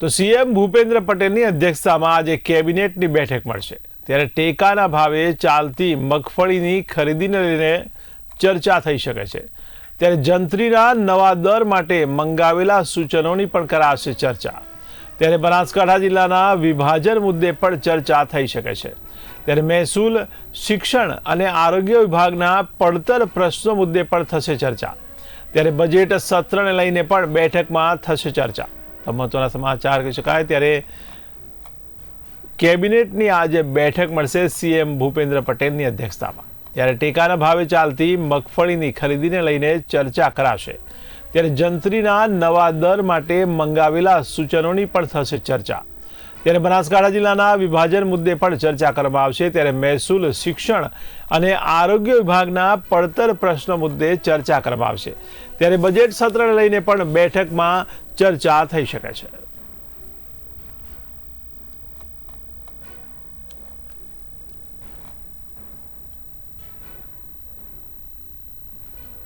તો સીએમ ભૂપેન્દ્ર પટેલની અધ્યક્ષતામાં આજે કેબિનેટની બેઠક મળશે. ત્યારે ટેકાના ભાવે ચાલતી મગફળીની ખરીદીને લઈને ચર્ચા થઈ શકે છે. ત્યારે જંત્રીના નવા દર માટે મંગાવેલા સૂચનોની પણ કરાશે ચર્ચા. ત્યારે બનાસકાંઠા જિલ્લાના વિભાજન મુદ્દે પણ ચર્ચા થઈ શકે છે. ત્યારે મહેસૂલ શિક્ષણ અને આરોગ્ય વિભાગના પડતર પ્રશ્નો મુદ્દે પણ થશે ચર્ચા. ત્યારે બજેટ સત્રને લઈને પણ બેઠકમાં થશે ચર્ચા. મહત્વના સમાચાર કહી શકાય. ત્યારે કેબિનેટની આજે બેઠક મળશે સીએમ ભૂપેન્દ્ર પટેલની અધ્યક્ષતામાં. ત્યારે ટેકાના ભાવે ચાલતી મગફળીની ખરીદીને લઈને ચર્ચા કરાશે. ત્યારે જંત્રીના નવા દર માટે મંગાવેલા સૂચનોની પણ થશે ચર્ચા. ત્યારે બનાસકાંઠા જિલ્લાના વિભાજન મુદ્દે પણ ચર્ચા કરવામાં આવશે. ત્યારે મહેસૂલ શિક્ષણ અને આરોગ્ય વિભાગના પડતર પ્રશ્નો મુદ્દે ચર્ચા કરવામાં આવશે. ત્યારે બજેટ સત્રને લઈને પણ બેઠકમાં ચર્ચા થઈ શકે છે.